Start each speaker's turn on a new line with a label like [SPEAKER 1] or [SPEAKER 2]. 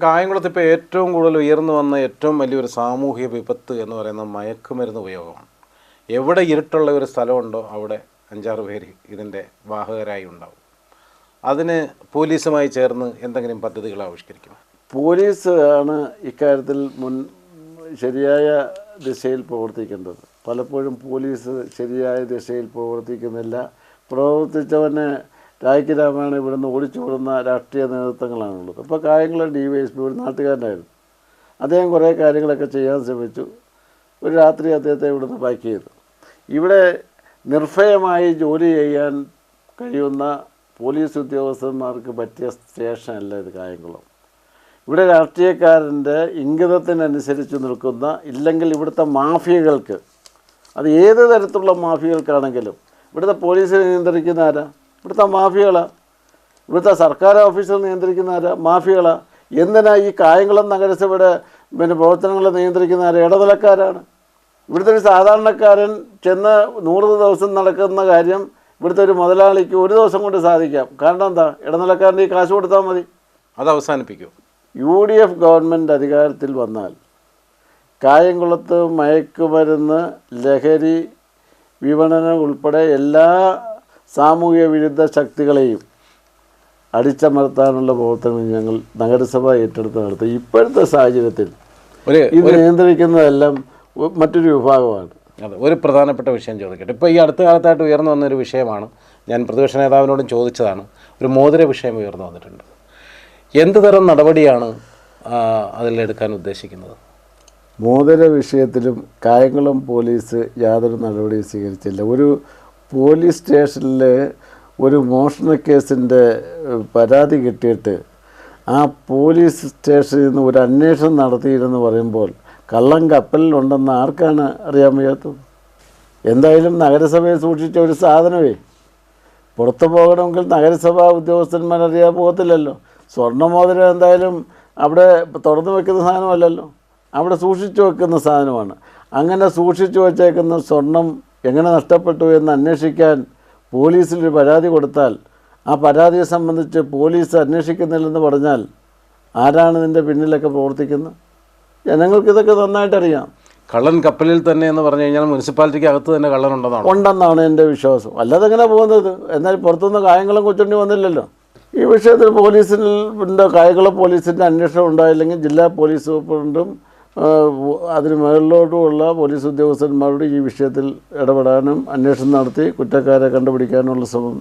[SPEAKER 1] കായംകുളത്ത് ഇപ്പോൾ ഏറ്റവും കൂടുതൽ ഉയർന്നു വന്ന ഏറ്റവും വലിയൊരു സാമൂഹിക വിപത്ത് എന്ന് പറയുന്ന മയക്കുമരുന്ന് ഉപയോഗമാണ് എവിടെ ഇരുട്ടുള്ള ഒരു സ്ഥലമുണ്ടോ അവിടെ അഞ്ചാറ് പേര് ഇതിന്റെ വാഹകരായി ഉണ്ടാവും. അതിന് പോലീസുമായി ചേർന്ന് എന്തെങ്കിലും പദ്ധതികൾ ആവിഷ്കരിക്കും
[SPEAKER 2] പോലീസ് ആണ് ഇക്കാര്യത്തിൽ മുൻ ശരിയായ ദിശയിൽ പ്രവർത്തിക്കേണ്ടത്. പലപ്പോഴും പോലീസ് ശരിയായ ദിശയിൽ പ്രവർത്തിക്കുന്നില്ല. പ്രവർത്തിച്ചവനെ രായ്ക്ക് രാമായണം ഇവിടുന്ന് ഓടിച്ചു വിടുന്ന രാഷ്ട്രീയ നേതൃത്വങ്ങളാണുള്ളത്. അപ്പോൾ Kayamkulam D Y S P ഒരു നാട്ടുകാരനായിരുന്നു. അദ്ദേഹം കുറേ കാര്യങ്ങളൊക്കെ ചെയ്യാൻ ശ്രമിച്ചു. ഒരു രാത്രി അദ്ദേഹത്തെ ഇവിടുന്ന് പാക്ക് ചെയ്തു. ഇവിടെ നിർഭയമായി ജോലി ചെയ്യാൻ കഴിയുന്ന പോലീസ് ഉദ്യോഗസ്ഥന്മാർക്ക് പറ്റിയ സ്റ്റേഷനല്ല ഇത് കായംകുളം. ഇവിടെ രാഷ്ട്രീയക്കാരന്റെ ഇംഗിതത്തിനനുസരിച്ച് നിൽക്കുന്ന ഇല്ലെങ്കിൽ ഇവിടുത്തെ മാഫിയകൾക്ക് അത് ഏത് തരത്തിലുള്ള മാഫിയകൾക്കാണെങ്കിലും ഇവിടുത്തെ പോലീസിനെ നിയന്ത്രിക്കുന്ന ആരാ? ഇവിടുത്തെ മാഫിയകൾ ഇവിടുത്തെ സർക്കാർ ഓഫീസർ നിയന്ത്രിക്കുന്ന ആരാ മാഫിയകളാ എന്തിനാ ഈ കായംകുളം നഗരസഭയുടെ പിന്നെ പ്രവർത്തനങ്ങൾ നിയന്ത്രിക്കുന്ന ആരാ ഇടനിലക്കാരാണ്? ഇവിടുത്തെ ഒരു സാധാരണക്കാരൻ ചെന്ന് നൂറ് ദിവസം നടക്കുന്ന കാര്യം ഇവിടുത്തെ ഒരു മുതലാളിക്ക് ഒരു ദിവസം കൊണ്ട് സാധിക്കാം. കാരണം എന്താ? ഇടനിലക്കാരന്റെ ഈ കാശ് കൊടുത്താൽ മതി.
[SPEAKER 1] അത് അവസാനിപ്പിക്കും.
[SPEAKER 2] യു ഡി എഫ് ഗവൺമെന്റ് അധികാരത്തിൽ വന്നാൽ കായംകുളത്ത് മയക്കുമരുന്ന് ലഹരി വിപണനം ഉൾപ്പെടെ എല്ലാ സാമൂഹിക വിരുദ്ധ ശക്തികളെയും അടിച്ചമർത്താനുള്ള പ്രവർത്തനങ്ങൾ ഞങ്ങൾ നഗരസഭ ഏറ്റെടുത്ത് നടത്തും. ഇപ്പോഴത്തെ സാഹചര്യത്തിൽ
[SPEAKER 1] ഒരു
[SPEAKER 2] ഇത് നിയന്ത്രിക്കുന്നതെല്ലാം മറ്റൊരു വിഭാഗമാണ്.
[SPEAKER 1] അതെ ഒരു പ്രധാനപ്പെട്ട വിഷയം ചോദിക്കട്ടെ. ഇപ്പോൾ ഈ അടുത്ത കാലത്തായിട്ട് ഉയർന്നു വന്നൊരു വിഷയമാണ് ഞാൻ പ്രതിപക്ഷ നേതാവിനോടും ചോദിച്ചതാണ് ഒരു മോതിര വിഷയം ഉയർന്നു വന്നിട്ടുണ്ട്. എന്ത് തരം നടപടിയാണ് അതിലെടുക്കാൻ ഉദ്ദേശിക്കുന്നത്?
[SPEAKER 2] മോതിര വിഷയത്തിലും കായംകുളം പോലീസ് യാതൊരു നടപടിയും സ്വീകരിച്ചില്ല. ഒരു പോലീസ് സ്റ്റേഷനിൽ ഒരു മോഷണ കേസിന്റെ പരാതി കിട്ടിയിട്ട് ആ പോലീസ് സ്റ്റേഷനിൽ നിന്ന് ഒരു അന്വേഷണം നടത്തിയിരുന്നു പറയുമ്പോൾ കള്ളം കപ്പലിലുണ്ടെന്ന് ആർക്കാണ് അറിയാൻ വയ്യാത്തത്? എന്തായാലും നഗരസഭയെ സൂക്ഷിച്ച ഒരു സാധനമേ. പുറത്തു പോകണമെങ്കിൽ നഗരസഭാ ഉദ്യോഗസ്ഥന്മാർ അറിയാൻ പോകത്തില്ലല്ലോ. സ്വർണമോതിരം എന്തായാലും അവിടെ തുറന്നു വെക്കുന്ന സാധനമല്ലല്ലോ. അവിടെ സൂക്ഷിച്ചു വെക്കുന്ന സാധനമാണ്. അങ്ങനെ സൂക്ഷിച്ചു വച്ചേക്കുന്ന സ്വർണം എങ്ങനെ നഷ്ടപ്പെട്ടു എന്ന് അന്വേഷിക്കാൻ പോലീസിൽ ഒരു പരാതി കൊടുത്താൽ ആ പരാതിയെ സംബന്ധിച്ച് പോലീസ് അന്വേഷിക്കുന്നില്ലെന്ന് പറഞ്ഞാൽ ആരാണ് ഇതിന്റെ പിന്നിലൊക്കെ പ്രവർത്തിക്കുന്നത്? ജനങ്ങൾക്കിതൊക്കെ നന്നായിട്ടറിയാം.
[SPEAKER 1] കള്ളൻ കപ്പലിൽ തന്നെ എന്ന് പറഞ്ഞു കഴിഞ്ഞാൽ മുനിസിപ്പാലിറ്റിക്ക് അകത്ത് തന്നെ കള്ളൻ ഉണ്ടെന്നാണ്
[SPEAKER 2] ഉണ്ടെന്നാണ് എന്റെ വിശ്വാസം. അല്ലാതെ എങ്ങനെ പോകുന്നത്? എന്നാൽ പുറത്തുനിന്ന് കായംകുളം കൊച്ചുണ്ടി വന്നില്ലല്ലോ. ഈ വിഷയത്തിൽ പോലീസിൽ ഉണ്ട്? കായംകുളം പോലീസിന്റെ അന്വേഷണം ഉണ്ടായില്ലെങ്കിൽ ജില്ലാ പോലീസ് സൂപ്രണ്ടും അതിന് മുകളിലോട്ടുമുള്ള പോലീസ് ഉദ്യോഗസ്ഥന്മാരോട് ഈ വിഷയത്തിൽ ഇടപെടാനും അന്വേഷണം നടത്തി കുറ്റക്കാരെ കണ്ടുപിടിക്കാനുമുള്ള ശ്രമം